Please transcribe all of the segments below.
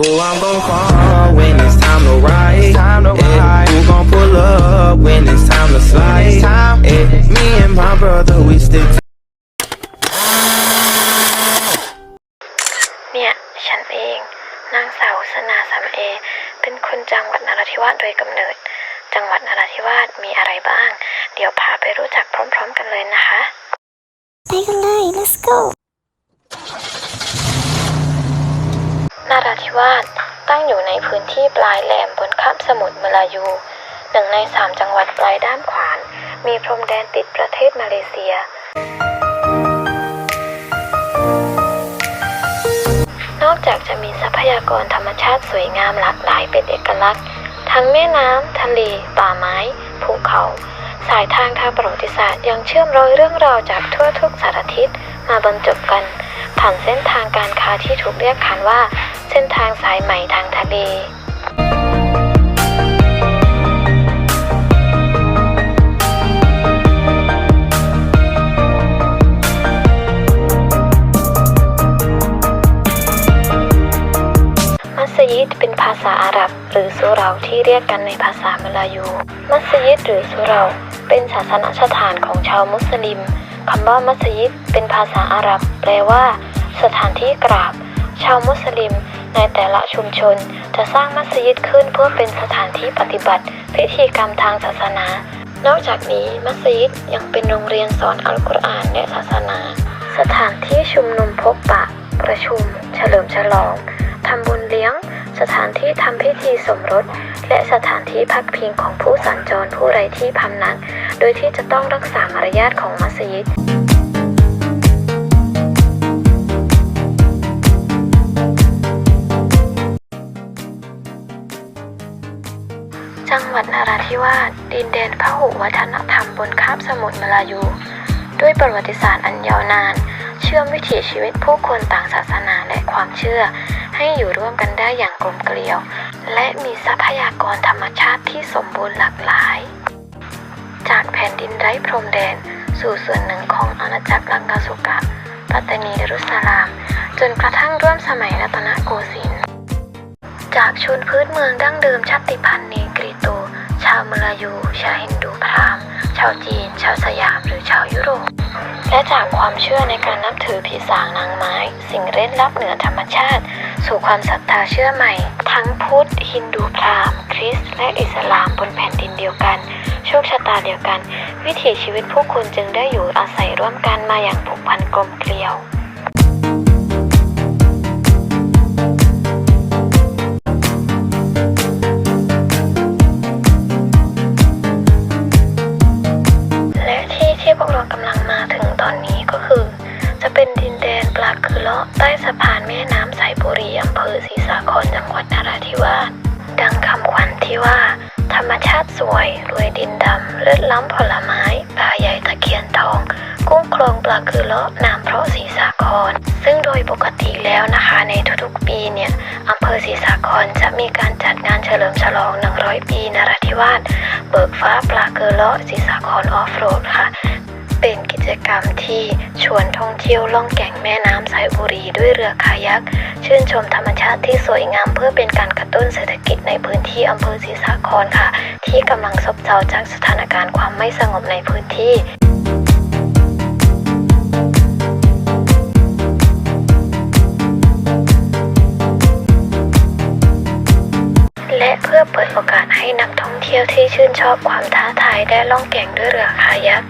Who I'm gon' call when it's time to ride? time to Eh, ride. Who gon' pull up when it's time to slide? it's time. Eh, me and my brother, we stick เนี่ย ฉันเอง นางสาวสนาสามเอ เป็นคนจังหวัดนราธิวาสโดยกำเนิด จังหวัดนราธิวาสมีอะไรบ้าง เดี๋ยวพาไปรู้จักพร้อมๆกันเลยนะคะ ไปกันเลย let's go นาราธิวาสตั้งอยู่ในพื้นที่ปลายแหลมบนคาบสมุทรมลายู หนึ่งในสามจังหวัดปลายด้ามขวาน มีพรมแดนติดประเทศมาเลเซีย นอกจากจะมีทรัพยากรธรรมชาติสวยงามหลากหลายเป็นเอกลักษณ์ ทั้งแม่น้ำ ทะเล ป่าไม้ ภูเขา สายทางทางประวัติศาสตร์ยังเชื่อมโยงเรื่องราวจากทั่วทุกสารทิศมาบรรจบกันผ่านเส้นทางการค้าที่ถูกเรียกขานว่า เส้นทางสายไหมทางทะเลมัสยิดเป็นภาษาอาหรับ หรือสุเราที่เรียกกันในภาษามลายู มัสยิดหรือสุเราเป็นศาสนสถานของชาวมุสลิมคำว่ามัสยิดเป็นภาษาอาหรับ แปลว่า สถานที่กราบ ชาวมุสลิม ในแต่ละชุมชนจะสร้างมัสยิดขึ้นเพื่อเป็นสถานที่ปฏิบัติ พิธีกรรมทางศาสนา นอกจากนี้มัสยิดยังเป็นโรงเรียนสอนอัลกุรอานและศาสนา สถานที่ชุมนุมพบปะ ประชุม เฉลิมฉลองทำบุญเลี้ยง สถานที่ทำพิธีสมรส และสถานที่พักพิงของผู้สัญจรผู้ไร้ที่พำนัก โดยที่จะต้องรักษามารยาทของมัสยิด จังหวัดนราธิวาสดินแดนพหุวัฒนธรรมบนคาบสมุทรมาลายู ด้วยประวัติศาสตร์อันยาวนาน เชื่อมวิถีชีวิตผู้คนต่างศาสนาและความเชื่อ ให้อยู่ร่วมกันได้อย่างกลมเกลียว และมีทรัพยากรธรรมชาติที่สมบูรณ์หลากหลาย จากแผ่นดินไร้พรมแดน สู่ส่วนหนึ่งของอาณาจักรลังกาสุกะปัตตานีเดรุสลาม จนกระทั่งร่วมสมัยรัตนโกสินทร์ จากชนพื้นเมืองดั้งเดิมชาติพันธุ์เนกริโต ชาวมลายู ชาวฮินดูพราหมณ์ ชาวจีน ชาวสยามหรือชาวยุโรป และจากความเชื่อในการนับถือผีสางนางไม้ สิ่งเร้นลับเหนือธรรมชาติ สู่ความศรัทธาเชื่อใหม่ ทั้งพุทธ ฮินดูพราหมณ์ คริสต์และอิสลามบนแผ่นดินเดียวกัน โชคชะตาเดียวกัน วิถีชีวิตผู้คนจึงได้อยู่อาศัยร่วมกันมาอย่างผูกพันกลมเกลียว เรากำลังมาถึงตอนนี้ก็คือ จะเป็นดินแดนปลาคือเลาะใต้สะพานแม่น้ำสายบุรีอำเภอศรีสาครจังหวัดนราธิวาสดังคำขวัญที่ว่า ธรรมชาติสวยรวยดินดำเลือดล้ำผลไม้ปลาใหญ่ตะเคียนทอง กุ้งโครงปลาคือเลาะน้ำเพราะศรีสาคร ซึ่งโดยปกติแล้วนะคะในทุกๆปีเนี่ยอำเภอศรีสาครจะมีการจัดงานเฉลิมฉลอง 100 ปีนราธิวาสเบิกฟ้าปลาเกอเลาะศรีสาครออฟโรดค่ะ เป็นกิจกรรมที่ชวนท่องเที่ยวล่องแก่งแม่น้ำสายบุรีด้วยเรือคายัก ชื่นชมธรรมชาติที่สวยงามเพื่อเป็นการกระตุ้นเศรษฐกิจในพื้นที่อำเภอศรีสาครค่ะ ที่กำลังซบเซาจากสถานการณ์ความไม่สงบในพื้นที่และเพื่อเปิดโอกาสให้นักท่องเที่ยวที่ชื่นชอบความท้าทายได้ล่องแก่งด้วยเรือคายัก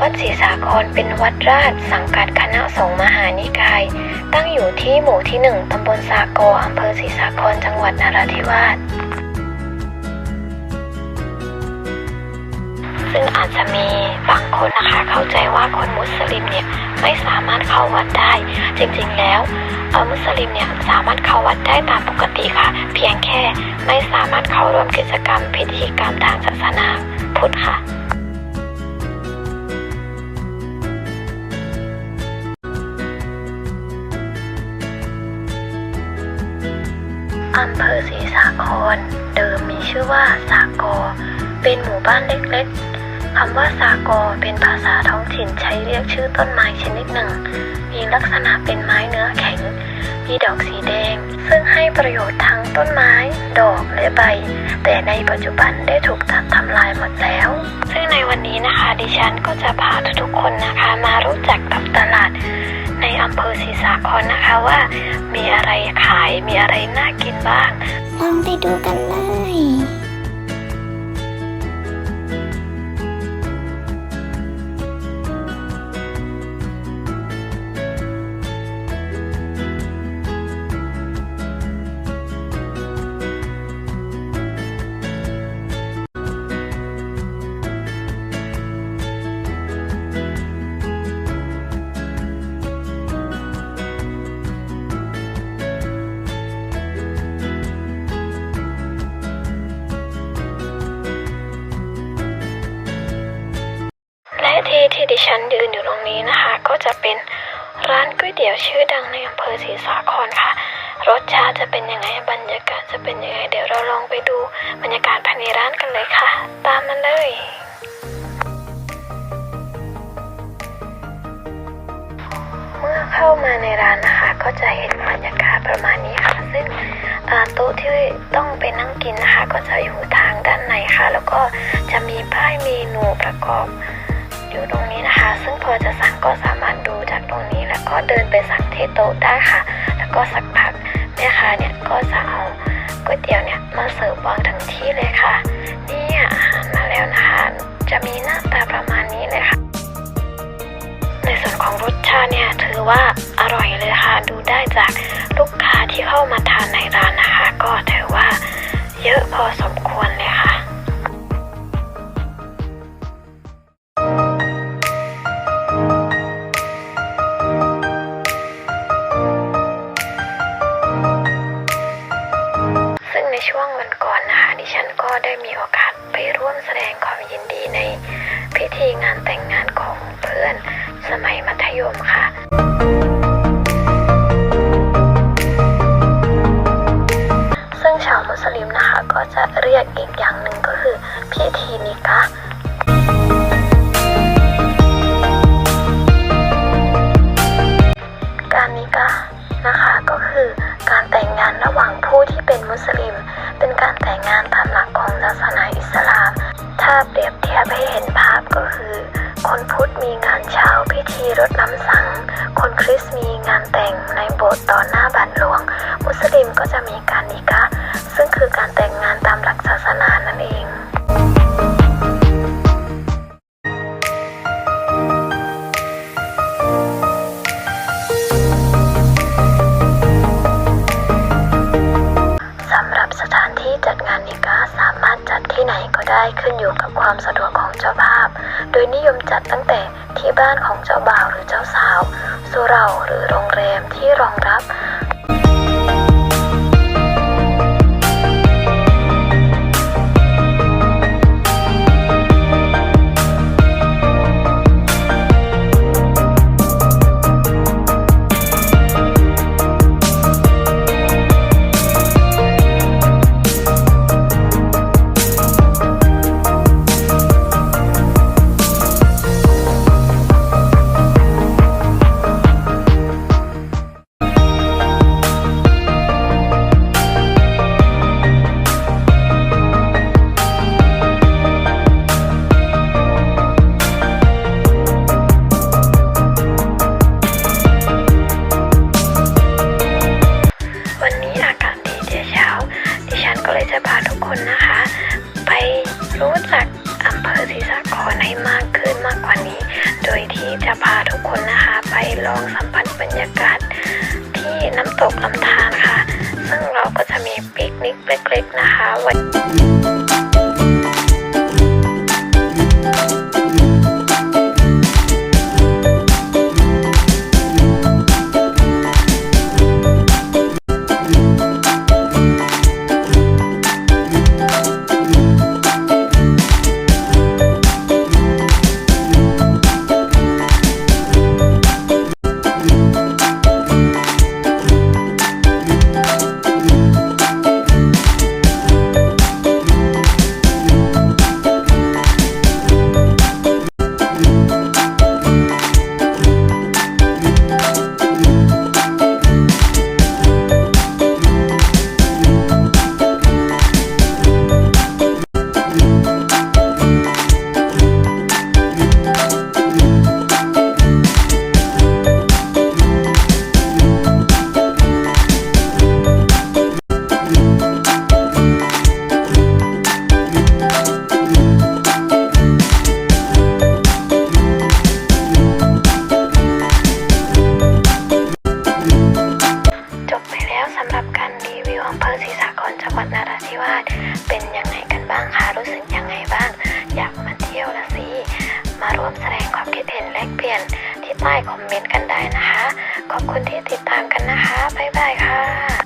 วัดศรีสาครเป็นวัดราชสังกัดคณะสงฆ์มหานิกาย ตั้งอยู่ที่หมู่ที่หนึ่งตำบลสาโกอำเภอศรีสาครจังหวัดนราธิวาสซึ่งอาจจะมีบางคนนะคะเข้าใจว่าคนมุสลิมเนี่ยไม่สามารถเข้าวัดได้ จริงๆแล้วมุสลิมเนี่ยสามารถเข้าวัดได้ตามปกติค่ะ เพียงแค่ไม่สามารถเข้าร่วมกิจกรรมพิธีกรรมทางศาสนาพุทธค่ะ อำเภอศรีสาคร เดิมมีชื่อว่าสากอ เป็นหมู่บ้านเล็กๆคำว่าสากอเป็นภาษาท้องถิ่นใช้เรียกชื่อต้นไม้ชนิดหนึ่ง มีลักษณะเป็นไม้เนื้อแข็ง มีดอกสีแดง ซึ่งให้ประโยชน์ทั้งต้นไม้ ดอกและใบ แต่ในปัจจุบันได้ถูกตัดทำลายหมดแล้ว ซึ่งในวันนี้นะคะดิฉันก็จะพาทุกๆคนนะคะมารู้จักกับตลาด ในอำเภอศรีสาครนะคะว่า มีอะไรขายมีอะไรน่ากินบ้างลองไปดูกันเลย ฉันยืนอยู่ตรงนี้นะคะ ก็จะเป็นร้านก๋วยเตี๋ยวชื่อดังในอำเภอศรีสาครค่ะ รสชาติจะเป็นยังไงบรรยากาศจะเป็นยังไงเดี๋ยวเราลองไปดูบรรยากาศภายในร้านกันเลยค่ะ ตามมาเลยเมื่อเข้ามาในร้านนะคะ ก็จะเห็นบรรยากาศประมาณนี้ค่ะ ซึ่งโต๊ะที่ต้องไปนั่งกินนะคะ ก็จะอยู่ทางด้านในค่ะ แล้วก็จะมีป้ายเมนูประกอบ อยู่ตรงนี้นะคะ ซึ่งพอจะสั่งก็สามารถดูจากตรงนี้ แล้วก็เดินไปสั่งที่โต๊ะได้ค่ะ แล้วก็สักพักแม่ค้าเนี่ยก็จะเอาก๋วยเตี๋ยวเนี่ยมาเสิร์ฟวางถึงที่เลยค่ะนี่อาหารมาแล้วนะคะ จะมีหน้าตาประมาณนี้เลยค่ะ ในส่วนของรสชาติเนี่ยถือว่าอร่อยเลยค่ะ ดูได้จากลูกค้าที่เข้ามาทานในร้านนะคะ ก็ถือว่าเยอะพอสมควร สมัยมัธยมค่ะซึ่งชาวมุสลิมนะคะก็จะเรียกอีกอย่างหนึ่งก็คือพิธีนิกะการนิกะนะคะก็คือการแต่งงานระหว่างผู้ที่เป็นมุสลิม เป็นการแต่งงานตามหลักของศาสนาอิสลาม ถ้าเปรียบเทียบให้เห็น คนพุทธมีงานเช้าพิธีรดน้ำสัง คนคริสต์มีงานแต่งในโบสถ์ต่อหน้าบาทหลวง มุสลิมก็จะมีการนิกา บ้านของเจ้าบ่าวหรือเจ้าสาวสุเหร่าหรือโรงแรมที่รองรับ ก ใต้คอมเมนต์กันได้นะคะ ขอบคุณที่ติดตามกันนะคะ บ๊ายบายค่ะ